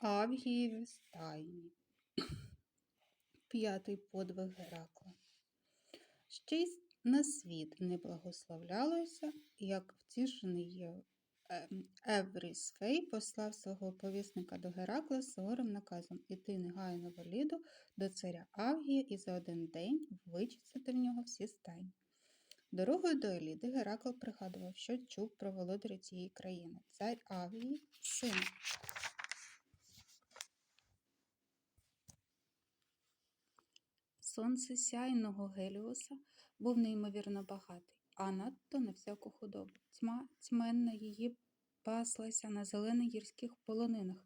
Авгієві стайні. П'ятий подвиг Геракла. Ще й на світ не благословлялося, як втішений Є- ем, Еврісфей послав свого повісника до Геракла з суворим наказом іти негайно в Еліду до царя Авгія і за один день вичистити в нього всі стайні. Дорогою до Еліди Геракл пригадував, що чув про володаря цієї країни. Цар Авгій, син сонцесяйного Геліоса був неймовірно багатий, а надто на всяку худобу. Тьма тьменна її паслася на зелених гірських полонинах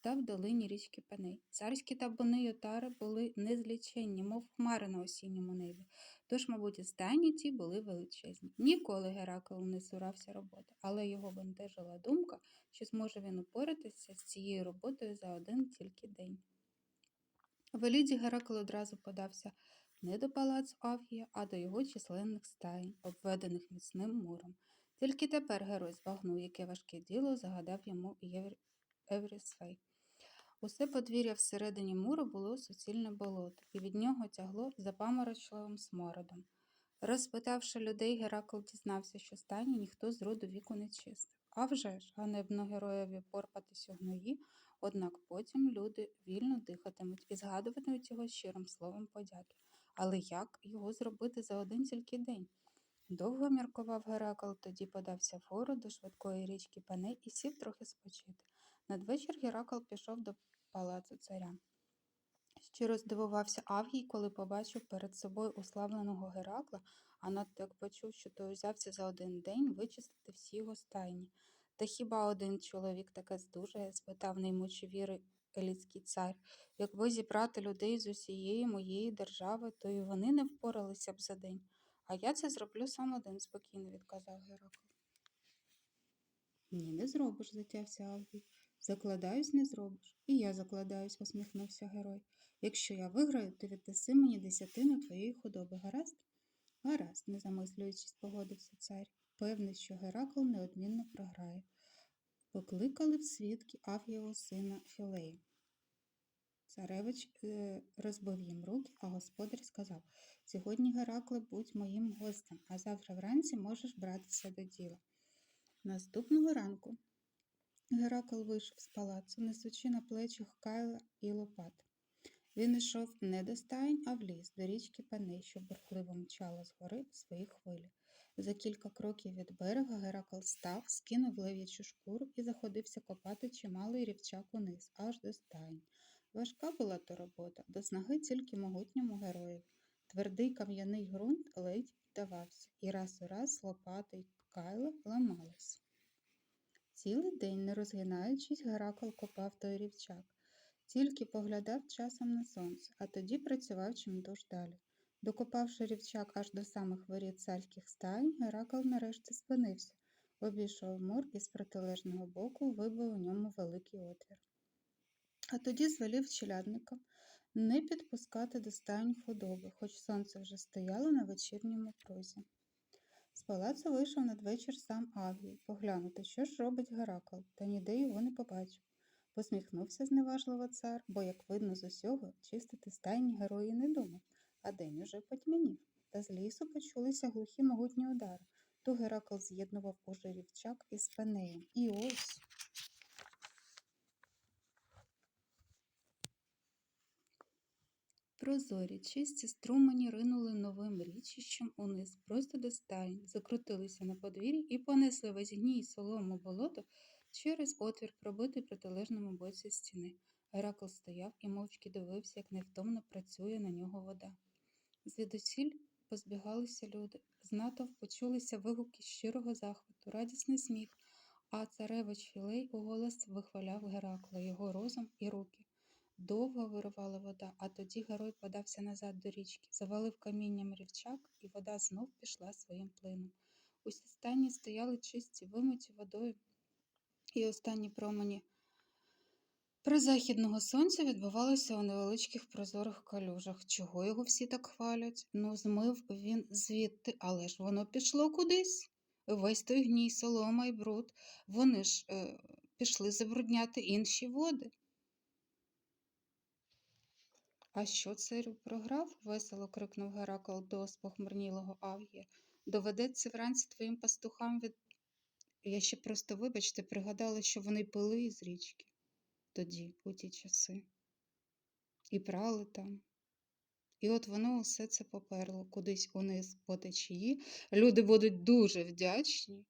та в долині річки Пеней. Царські табуни й отари були незліченні, мов хмари на осінньому небі. Тож, мабуть, і ті були величезні. Ніколи Геракл не сурався роботи, але його бентежила думка, що зможе він упоратися з цією роботою за один тільки день. В Еліді Геракл одразу подався не до палацу Авгія, а до його численних стаїнь, обведених міцним муром. Тільки тепер герой збагнув, яке важке діло загадав йому Еврісфей. Усе подвір'я всередині муру було суцільне болото, і від нього тягло запаморочливим смородом. Розпитавши людей, Геракл дізнався, що стайні ніхто з роду віку не чистив. А вже ж, ганебно героєві порпатись у гної, однак потім люди вільно дихатимуть і згадуватимуть його щирим словом подяки. Але як його зробити за один тільки день? Довго міркував Геракл, тоді подався вгору до швидкої річки Пеней і сів трохи спочити. Надвечір Геракл пішов до палацу царя. Щиро здивувався Авгій, коли побачив перед собою уславленого Геракла, а надто як почув, що той узявся за один день вичистити всі його стайні. Та хіба один чоловік таке здужає? спитав наймучі віри еліцький цар. Якби зібрати людей з усієї моєї держави, то і вони не впоралися б за день. А я це зроблю сам один, спокійно відказав Геракл. Ні, не зробиш, затявся Авгій. Закладаюсь, не зробиш. І я закладаюсь, посміхнувся герой. Якщо я виграю, то віддаси мені десятину твоєї худоби, гаразд? Гаразд, не замислюючись, погодився цар. Певний, що Геракл неодмінно програє. Покликали в свідки Авгієвого сина Філея. Царевич е, розбив їм руки, а господар сказав Сьогодні, Геракле, будь моїм гостем, а завтра вранці можеш братися до діла. Наступного ранку Геракл вийшов з палацу, несучи на плечах кайла і лопат. Він йшов не до стайн, а в ліс, до річки Паней, що бурхливо мчала з гори свої хвилі. За кілька кроків від берега Геракл став, скинув лев'ячу шкуру і заходився копати чималий рівчак униз, аж до стайн. Важка була то робота, до снаги тільки могутньому героєві. Твердий кам'яний ґрунт ледь піддавався, і раз у раз лопати й кайла ламались. Цілий день, не розгинаючись, Геракл копав той рівчак, тільки поглядав часом на сонце, а тоді працював чимдуж далі. Докопавши рівчак аж до самих воріт царських стаїнь, Геракл нарешті спинився, обійшов мур і з протилежного боку вибив у ньому великий отвір. А тоді звелів челядникам не підпускати до стайень худоби, хоч сонце вже стояло на вечірньому прозі. З палацу вийшов надвечір сам Авгій поглянути, що ж робить Геракл, та ніде його не побачив. Посміхнувся зневажливо цар, бо, як видно з усього, чистити стайні герої не думав, а день уже потьмянів. Та з лісу почулися глухі могутні удари. То Геракл з'єднував уже рівчак із пенеєм. І ось. Прозорі, чисті струмені ринули новим річищем униз, просто до стаїнь, закрутилися на подвір'ї і понесли весь гній солому болото через отвір, пробитий протилежному боці стіни. Геракл стояв і мовчки дивився, як невтомно працює на нього вода. Звідусіль позбігалися люди. З натовп почулися вигуки щирого захвату, радісний сміх, а царевич Філей уголос вихваляв Геракла, його розум і руки. Довго вирувала вода, а тоді герой подався назад до річки, завалив камінням рівчак, і вода знов пішла своїм плином. Усі стані стояли чисті, вимиті водою, і останні промені призахідного сонця відбувалися у невеличких прозорих калюжах. Чого його всі так хвалять? Ну, змив він звідти, але ж воно пішло кудись. Весь той гній, солома і бруд, вони ж е, пішли забрудняти інші води. А що царю програв? весело крикнув Геракл до спохмурнілого Авгія. Доведеться вранці твоїм пастухам від. Я ще просто, вибачте, пригадала, що вони пили із річки тоді, у ті часи, і прали там. І от воно усе це поперло кудись униз по течії. Люди будуть дуже вдячні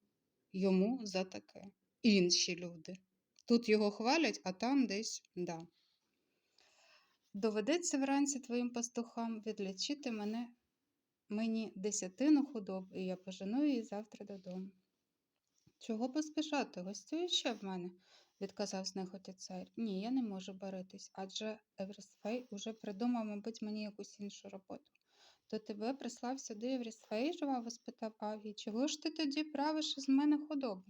йому за таке. Інші люди. Тут його хвалять, а там десь да. Доведеться вранці твоїм пастухам відлічити мене мені десятину худоби, і я пожену її завтра додому. Чого поспішати? Гостює ще в мене, відказав знехотя цар. Ні, я не можу баритись, адже Еврісфей уже придумав, мабуть, мені якусь іншу роботу. До тебе прислав сюди Еврісфей, жваво спитав Авгій. Чого ж ти тоді правиш із мене худобу?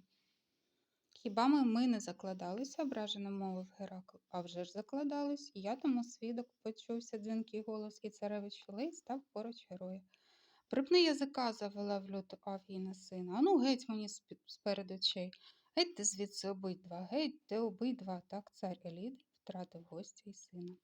Хіба ми, ми не закладалися, ображено мовив Геракл. А вже ж закладались, і я тому свідок, почувся дзвінкий голос, і царевич Філей став поруч героя. Припни язика, завела в люту Авгіна сина. Ану, геть мені з-перед очей. Геть ти звідси обидва, геть ти обидва. Так цар Елід втратив гостя і сина.